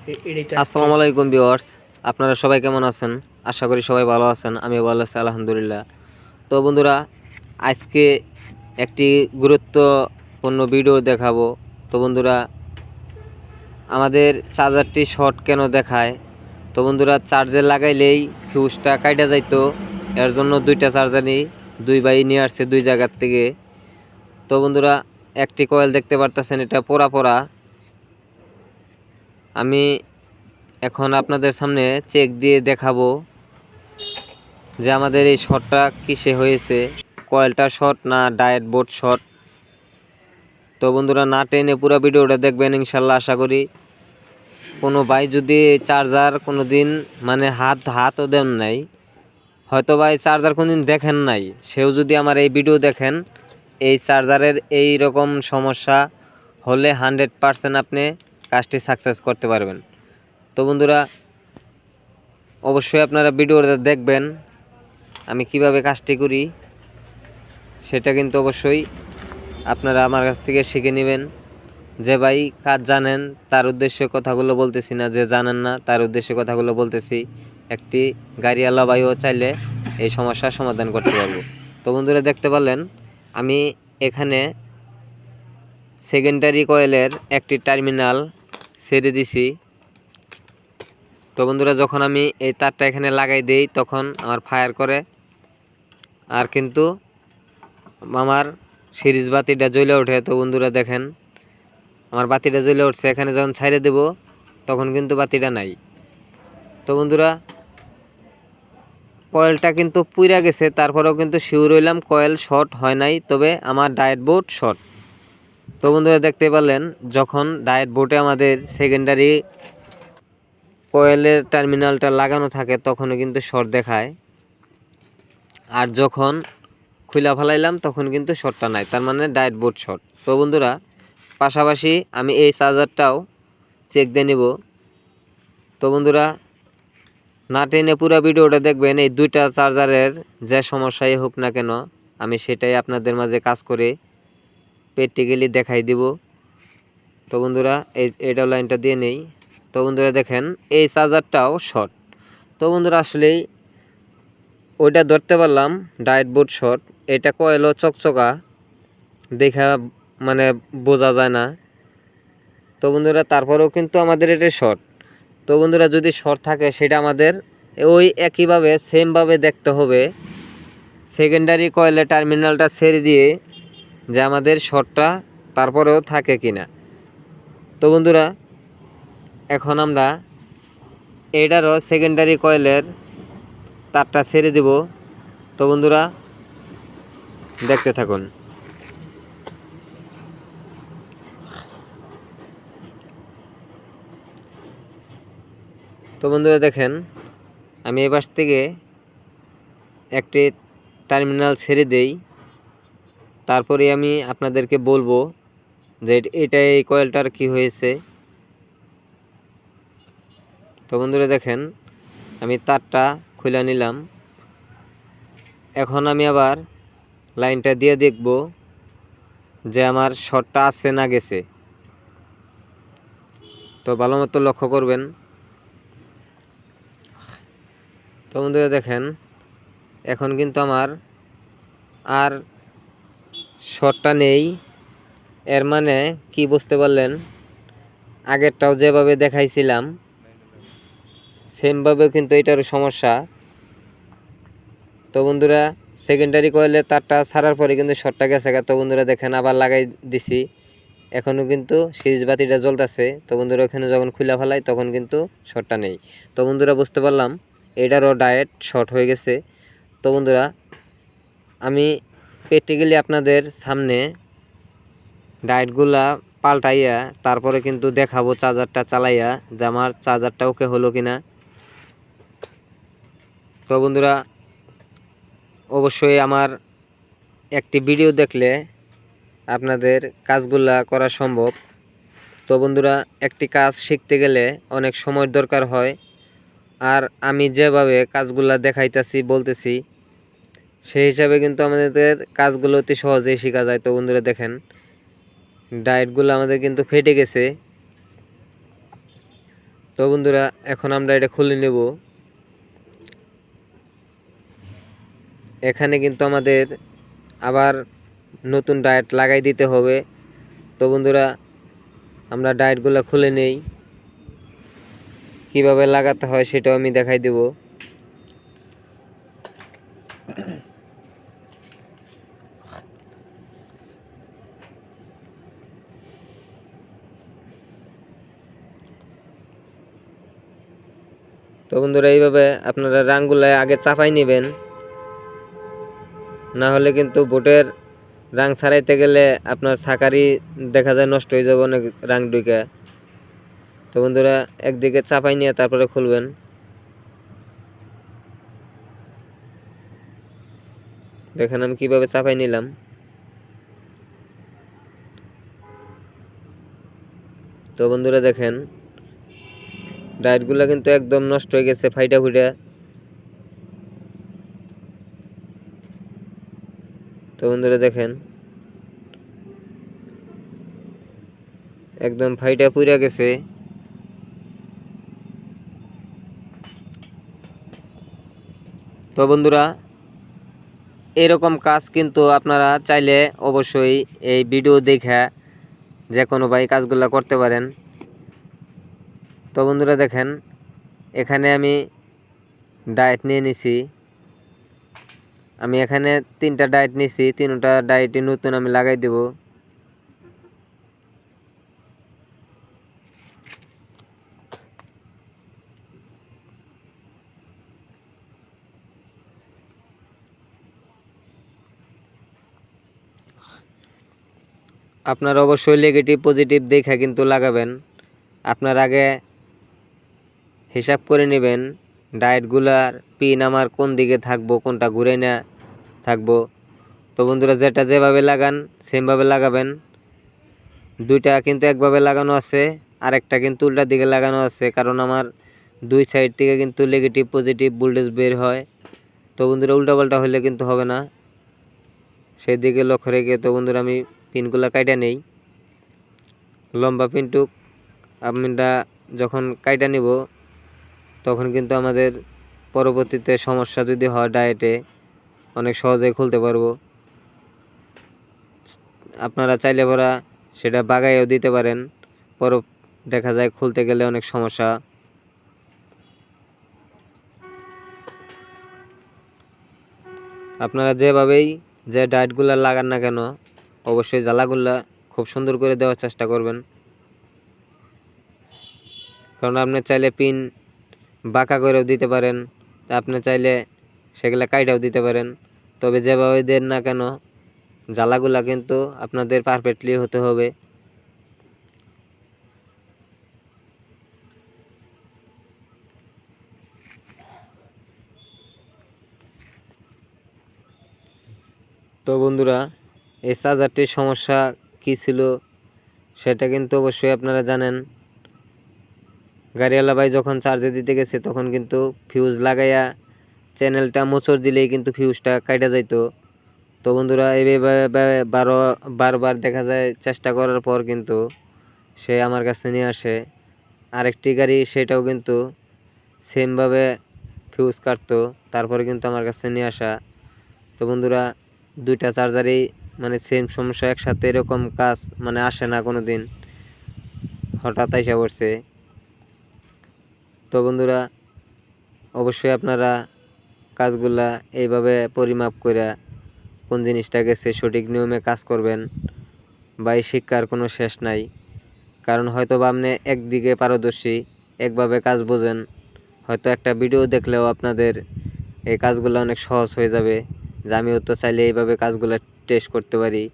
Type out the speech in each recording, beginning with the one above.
আসসালামু আলাইকুম আপনারা সবাই কেমন আছেন? আশা করি সবাই ভালো আছেন আমি ভালো আছি, আলহামদুলিল্লাহ। তো বন্ধুরা, আজকে একটি গুরুত্বপূর্ণ ভিডিও দেখাবো। তো বন্ধুরা, আমাদের চার্জারটি শর্ট কেন দেখায়? তো বন্ধুরা চার্জে লাগাইলেই ফিউজটা কাইটা যাইতো, এর জন্য দুইটা চার্জার নিই, দুই ভাই নিয়ে আসছে দুই জায়গার থেকে। তো বন্ধুরা, একটি কয়েল দেখতে পারতেছেন, এটা পোড়া পোড়া। আমি এখন আপনাদের সামনে চেক দিয়ে দেখাবো যে আমাদের এই শটটা কিসে হয়েছে কয়েলটা শট না ডায়েট বোর্ড শট তো বন্ধুরা, না টেনে পুরো ভিডিওটা দেখবেন ইনশাল্লাহ, আশা করি। কোনো ভাই যদি চার্জার কোনো দিন মানে হাত, হাতও দেন নাই, হয়তো ভাই চার্জার কোনো দিন দেখেন নাই, সেও যদি আমার এই ভিডিও দেখেন, এই চার্জারের এই রকম সমস্যা হলে হান্ড্রেড পারসেন্ট আপনি কাজটি সাকসেস করতে পারবেন। তো বন্ধুরা, অবশ্যই আপনারা ভিডিওটা দেখবেন, আমি কীভাবে কাজটি করি, সেটা কিন্তু অবশ্যই আপনারা আমার কাছ থেকে শিখে নেবেন। যে ভাই কাজ জানেন, তার উদ্দেশ্যে কথাগুলো বলতেছি না, যে জানেন না, তার উদ্দেশ্যে কথাগুলো বলতেছি। একটি গাড়িওয়ালা ভাইও চাইলে এই সমস্যার সমাধান করতে পারব। তো বন্ধুরা, দেখতে পারলেন, আমি এখানে সেকেন্ডারি কয়েলের একটি টার্মিনাল ছেড়ে দিছি। তো বন্ধুরা, যখন আমি এই তারটা এখানে লাগাই দেই, তখন আমার ফায়ার করে। আর কিন্তু আমার সিরিজ বাতিটা জ্বলে ওঠে। তো বন্ধুরা, দেখেন, আমার বাতিটা জ্বলে উঠছে। এখানে যখন ছাইড়ে দেব, তখন কিন্তু বাতিটা নাই। তো বন্ধুরা, কয়েলটা কিন্তু পুইরা গেছে। তারপরেও কিন্তু শিওর হইলাম। কয়েল শর্ট হয় নাই, তবে আমার ডায়েট বোর্ড শর্ট তো বন্ধুরা দেখতে পারলেন, যখন ডায়েট বোর্ডে আমাদের সেকেন্ডারি কয়েলের টার্মিনালটা লাগানো থাকে, তখনও কিন্তু শর্ট দেখায়। আর যখন খুলা ফেলাইলাম, তখন কিন্তু শর্টটা নাই, তার মানে ডায়েট বোর্ড শর্ট তো বন্ধুরা, পাশাপাশি আমি এই চার্জারটাও চেক দিয়ে নিব। তো বন্ধুরা, না টেনে পুরো ভিডিওটা দেখবেন, এই দুইটা চার্জারের যে সমস্যাই হোক না কেন, আমি সেটাই আপনাদের মাঝে কাজ করে প্র্যাকটিক্যালি দেখাই দিব। তো বন্ধুরা, এই, এটা লাইনটা দিয়ে নেই। তো বন্ধুরা দেখেন, এই চার্জারটাও শর্ট তো বন্ধুরা, আসলেই ওইটা ধরতে পারলাম ডায়েট বোর্ড শর্ট এটা কয়েলও চকচকা, দেখা মানে বোঝা যায় না। তো বন্ধুরা, তারপরেও কিন্তু আমাদের এটা শর্ট তো বন্ধুরা, যদি শর্ট থাকে, সেটা আমাদের ওই একইভাবে সেমভাবে দেখতে হবে। সেকেন্ডারি কয়েলের টার্মিনালটা ছেড়ে দিয়ে যে আমাদের শর্টটা তারপরেও থাকে কিনা। তো বন্ধুরা, এখন আমরা এটারও সেকেন্ডারি কয়েলের তারটা ছেড়ে দিব। তো বন্ধুরা, দেখতে থাকুন। তো বন্ধুরা, দেখেন, আমি এ পাশ থেকে একটি টার্মিনাল ছেড়ে দেই। তারপরে আমি আপনাদেরকে বলব যে এটা এই কয়েলটার কি হয়েছে। তো বন্ধুরা দেখেন, আমি তারটা খুলে নিলাম। এখন আমি আবার লাইনটা দিয়ে দেখব যে আমার শর্টটা আছে না গেছে। তো ভালো মতো লক্ষ্য করবেন। তো বন্ধুরা দেখেন, এখন কিন্তু আমার আর শর্টটা নেই। এর মানে কি বুঝতে পারলেন? আগেরটাও যেভাবে দেখাইছিলাম সেমভাবে কিন্তু এটারও সমস্যা। তো বন্ধুরা সেকেন্ডারি কয়েলের তারটা ছাড়ার পরে কিন্তু শর্টটা গেছে। তো বন্ধুরা দেখেন, আবার লাগাই দিছি। এখনও কিন্তু সিরিজ বাতিটা জ্বলতেছে। তো বন্ধুরা, ওখানে যখন খুলে ফেলাই, তখন কিন্তু শর্টটা নেই। তো বন্ধুরা, বুঝতে পারলাম, এটারও ডায়েট শর্ট হয়ে গেছে। তো বন্ধুরা, আমি প্র্যাকটিক্যালি আপনাদের সামনে ডায়েটগুলা পাল্টাইয়া তারপরে কিন্তু দেখাবো চার্জারটা চালাইয়া যে আমার চার্জারটা ওকে হলো কিনা। তো বন্ধুরা, অবশ্যই আমার একটি ভিডিও দেখলে আপনাদের কাজগুলা করা সম্ভব। তো বন্ধুরা, একটি কাজ শিখতে গেলে অনেক সময়ের দরকার হয়। আর আমি যেভাবে কাজগুলা দেখাইতেছি, বলতেছি সেই হিসাবে কিন্তু আমাদের কাজগুলো অতি সহজেই শেখা যায়। তো বন্ধুরা দেখেন, ডায়েটগুলো আমাদের কিন্তু ফেটে গেছে। তো বন্ধুরা, এখন আমরা এটা খুলে নেব। এখানে কিন্তু আমাদের আবার নতুন ডায়েট লাগাই দিতে হবে। তো বন্ধুরা, আমরা ডায়েটগুলো খুলে নেই। কীভাবে লাগাতে হয় সেটাও আমি দেখাই দেব। তো বন্ধুরা, এইভাবে আপনারা রাংগুলো আগে চাপাই নেবেন। না হলে কিন্তু বোটের রাং ছাড়াইতে গেলে আপনার ছাকারি দেখা যায় নষ্ট হয়ে যাবে অনেক রাং ঢুকে তো বন্ধুরা, একদিকে চাপাই নিয়ে তারপরে খুলবেন। দেখেন আমি কীভাবে চাপাই নিলাম। তো বন্ধুরা, দেখেন ডায়েটগুলো কিন্তু একদম নষ্ট হয়ে গেছে, ফাইটা ফুইটা। তো বন্ধুরা দেখেন। একদম ফাইটা পুইরা গেছে। তো বন্ধুরা, এরকম কাজ কিন্তু আপনারা চাইলে অবশ্যই এই ভিডিও দেখে যে কোনো ভাই কাজগুলো করতে পারেন। তো বন্ধুরা দেখেন, এখানে আমি ডায়েট নিয়ে নিছি। আমি এখানে তিনটা ডায়েট নিছি, তিনটা ডায়েটই নতুন আমি লাগাই দেব। আপনার অবশ্যই নেগেটিভ পজিটিভ দেখে কিন্তু লাগাবেন। আপনার আগে হিসাব করে নেবেন ডায়েটগুলার পিন আমার কোন দিকে থাকব, কোনটা ঘুরে না থাকব। তো বন্ধুরা, যেটা যেভাবে লাগান, সেমভাবে লাগাবেন। দুইটা কিন্তু একভাবে লাগানো আছে, আরেকটা কিন্তু উল্টা দিকে লাগানো আছে, কারণ আমার দুই সাইড থেকে কিন্তু নেগেটিভ পজিটিভ ভোল্টেজ বের হয়। তো বন্ধুরা, উল্টাপাল্টা হলে কিন্তু হবে না। সেই দিকে লক্ষ্য রেখে তো বন্ধুরা, আমি পিনগুলো কাইটা নেই। লম্বা পিনটুক আমরা যখন কাইটা নিব তখন কিন্তু আমাদের পরবর্তীতে সমস্যা যদি হয় ডায়েটে অনেক সহজে খুলতে পারব। আপনারা চাইলে পরা সেটা বাগাইও দিতে পারেন। পর দেখা যায় খুলতে গেলে অনেক সমস্যা। আপনারা যেভাবেই যে ডায়েটগুলো লাগান না কেন, অবশ্যই জ্বালাগুলা খুব সুন্দর করে দেওয়ার চেষ্টা করবেন। কারণ আপনি চাইলে পিন বাঁকা করেও দিতে পারেন। তা আপনি চাইলে সেগুলো কাইটাও দিতে পারেন। তবে যেভাবে দেন না কেন, জ্বালাগুলা কিন্তু আপনাদের পারফেক্টলি হতে হবে। তো বন্ধুরা, এই চার্জারটির সমস্যা কী ছিল, সেটা কিন্তু অবশ্যই আপনারা জানেন। গাড়িওয়ালা ভাই যখন চার্জে দিতে গেছে, তখন কিন্তু ফিউজ লাগাইয়া চ্যানেলটা মোচড় দিলেই কিন্তু ফিউজটা কাটা যাইতো। তো বন্ধুরা, এইভাবে বারো, বারবার দেখা যায় চেষ্টা করার পর কিন্তু সে আমার কাছে নিয়ে আসে। আরেকটি গাড়ি, সেটাও কিন্তু সেমভাবে ফিউজ কাটতো, তারপরে কিন্তু আমার কাছে নিয়ে আসা। তো বন্ধুরা, দুইটা চার্জারই মানে সেম সমস্যা, একসাথে এরকম কাজ মানে আসে না কোনো দিন হঠাৎ আইসা পড়ছে। তো বন্ধুরা, অবশ্যই আপনারা কাজগুলা এইভাবে পরিমাপ করে কোন জিনিসটা গেছে সঠিক নিয়মে কাজ করবেন বা এই শিক্ষার কোনো শেষ নাই। কারণ হয়তো বা আপনি একদিকে পারদর্শী, একভাবে কাজ বোঝেন, হয়তো একটা ভিডিও দেখলেও আপনাদের এই কাজগুলো অনেক সহজ হয়ে যাবে, যে আমিও তো চাইলে এইভাবে কাজগুলো টেস্ট করতে পারি।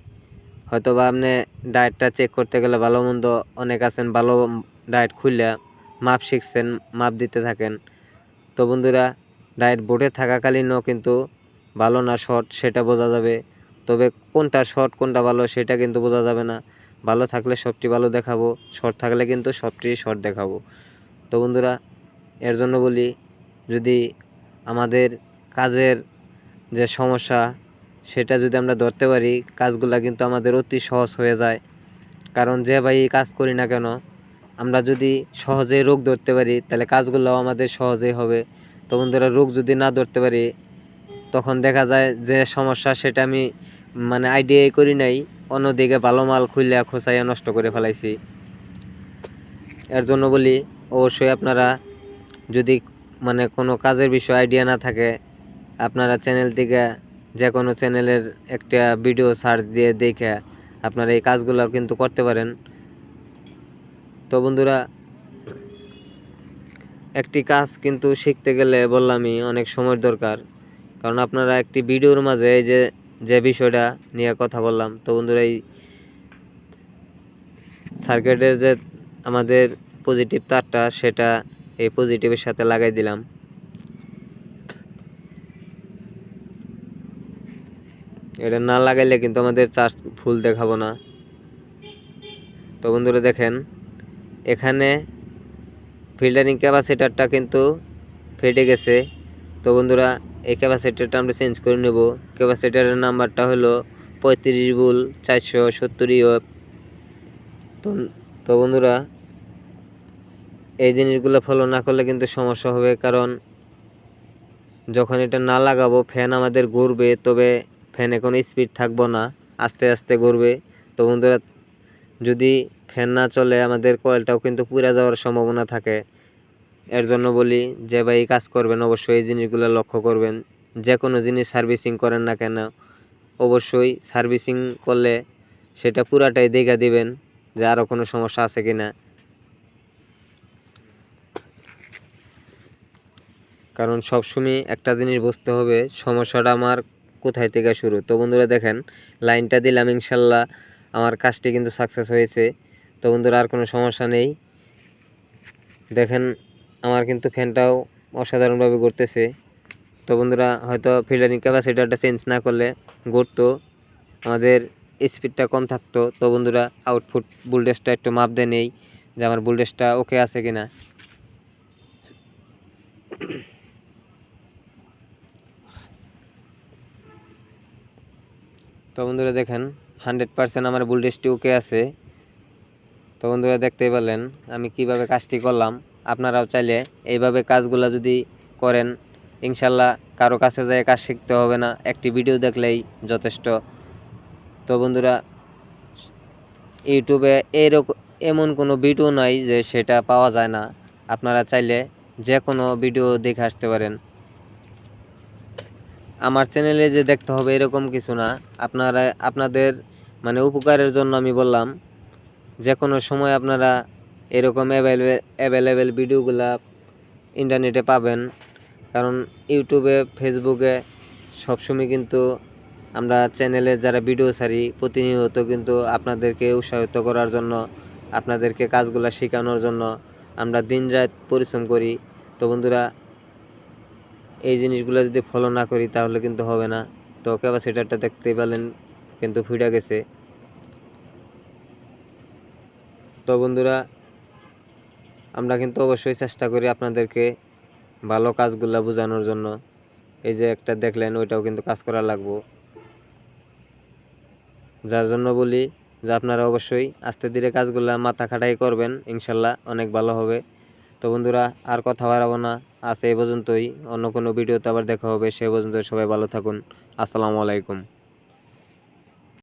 হয়তো বা আপনি ডায়েটটা চেক করতে গেলে ভালো মন্দ অনেক আছেন, ভালো ডায়েট খুললে মাপ শিখছেন, মাপ দিতে থাকেন। তো বন্ধুরা, ডায়েট বোর্ডে থাকাকালীনও কিন্তু ভালো না শর্ট, সেটা বোঝা যাবে। তবে কোনটা শর্ট, কোনটা ভালো, সেটা কিন্তু বোঝা যাবে না। ভালো থাকলে সবটি ভালো দেখাবো, শর্ট থাকলে কিন্তু সবটি শর্ট দেখাবো। তো বন্ধুরা, এর জন্য বলি, যদি আমাদের কাজের যে সমস্যা, সেটা যদি আমরা ধরতে পারি, কাজগুলো কিন্তু আমাদের অতি সহজ হয়ে যায়। কারণ যে ভাই কাজ করি না কেন আমরা যদি সহজে রোগ ধরতে পারি, তাহলে কাজগুলো আমাদের সহজেই হবে। তো বন্ধুরা, রোগ যদি না ধরতে পারি, তখন দেখা যায় যে সমস্যা সেটা আমি মানে আইডিয়াই করি নাই। অন্যদিকে ভালো মাল খুললে খোঁচাইয়া নষ্ট করে ফেলাইছি। এর জন্য বলি, অবশ্যই আপনারা যদি মানে কোনো কাজের বিষয়ে আইডিয়া না থাকে, আপনারা চ্যানেল থেকে যে কোনো চ্যানেলের একটা ভিডিও সার্চ দিয়ে দেখে আপনারা এই কাজগুলো কিন্তু করতে পারেন। তো বন্ধুরা, একটি কাজ কিন্তু শিখতে গেলে বললামই অনেক সময় দরকার। কারণ আপনারা একটি ভিডিওর মাঝে এই যে যে বিষয়টা নিয়ে কথা বললাম, তো বন্ধুরা এই সার্কিটের যে আমাদের পজিটিভ তারটা, সেটা এই পজিটিভের সাথে লাগাই দিলাম। এটা না লাগাইলে কিন্তু আমাদের চার্জ ফুল দেখাবো না। তো বন্ধুরা দেখেন এখানে ফিল্টারিং ক্যাপাসিটারটা কিন্তু ফেটে গেছে। তো বন্ধুরা, এই ক্যাপাসিটারটা আমরা চেঞ্জ করে নেব। ক্যাপাসিটারের নাম্বারটা হলো পঁয়ত্রিশ বুল চারশো সত্তর ইউএফ। তো তো বন্ধুরা, এই জিনিসগুলো ফলো না করলে কিন্তু সমস্যা হবে। কারণ যখন এটা না লাগাবো ফ্যান আমাদের ঘুরবে, তবে ফ্যানে কোনো স্পিড থাকব না। আস্তে আস্তে ঘুরবে। তো বন্ধুরা, যদি ফ্যান না চলে আমাদের কয়েলটাও কিন্তু পুড়ে যাওয়ার সম্ভাবনা থাকে। এর জন্য বলি যে ভাই কাজ করবেন, অবশ্যই এই জিনিসগুলো লক্ষ্য করবেন। যে কোনো জিনিস সার্ভিসিং করেন না কেন, অবশ্যই সার্ভিসিং করলে সেটা পুরাটাই দেখা দিবেন যে আরও কোনো সমস্যা আছে কি না কারণ সবসময় একটা জিনিস বুঝতে হবে, সমস্যাটা আমার কোথায় থেকে শুরু। তো বন্ধুরা দেখেন, লাইনটা দিলাম ইনশাল্লাহ, আমার কাজটি কিন্তু সাকসেস হয়েছে। তো বন্ধুরা আর কোনো সমস্যা নেই। দেখেন, আমার কিন্তু ফ্যানটাও অসাধারণভাবে ঘুরতেছে। তো বন্ধুরা, হয়তো ফিল্টারিং ক্যাপাসিটারটা চেঞ্জ না করলে ঘুরতো, আমাদের স্পিডটা কম থাকতো। তো বন্ধুরা আউটপুট বুলডেসটা একটু মাপ দিয়ে নেই যে আমার বুলডেসটা ওকে আছে কিনা। তো বন্ধুরা, দেখেন হান্ড্রেড পার্সেন্ট আমার বুলডেসটি ওকে আছে। তো বন্ধুরা দেখতেই পারলেন, আমি কীভাবে কাজটি করলাম। আপনারাও চাইলে এইভাবে কাজগুলো যদি করেন, ইনশাল্লাহ কারও কাছে যায় কাজ শিখতে হবে না, একটি ভিডিও দেখলেই যথেষ্ট। তো বন্ধুরা, ইউটিউবে এরকম, এমন কোনো ভিডিও নাই যে সেটা পাওয়া যায় না। আপনারা চাইলে যে কোনো ভিডিও দেখে আসতে পারেন। আমার চ্যানেলে যে দেখতে হবে এরকম কিছু না। আপনারা, আপনাদের মানে উপকারের জন্য আমি বললাম যে কোনো সময় আপনারা এরকম অ্যাভেলেবেল ভিডিওগুলা ইন্টারনেটে পাবেন। কারণ ইউটিউবে ফেসবুকে সবসময় কিন্তু আমরা চ্যানেলে যারা ভিডিও ছাড়ি, প্রতিনিয়ত কিন্তু আপনাদেরকে উৎসাহিত করার জন্য, আপনাদেরকে কাজগুলো শেখানোর জন্য আমরা দিন রাত পরিশ্রম করি। তো বন্ধুরা, এই জিনিসগুলো যদি ফলো না করি তাহলে কিন্তু হবে না। তো ক্যাপাসিটারটা দেখতেই পেলেন কিন্তু ফুটে গেছে। তো বন্ধুরা, আমরা কিন্তু অবশ্যই চেষ্টা করি আপনাদেরকে ভালো কাজগুলো বোঝানোর জন্য। এই যে একটা দেখলেন, ওইটাও কিন্তু কাজ করা লাগবো। যার জন্য বলি যে আপনারা অবশ্যই আস্তে ধীরে কাজগুলো মাথা খাটাই করবেন, ইনশাল্লাহ অনেক ভালো হবে। তো বন্ধুরা, আর কথা বাড়াবো না। আছে এই পর্যন্তই। অন্য কোনো ভিডিওতে আবার দেখা হবে। সে পর্যন্ত সবাই ভালো থাকুন। আসসালামু আলাইকুম।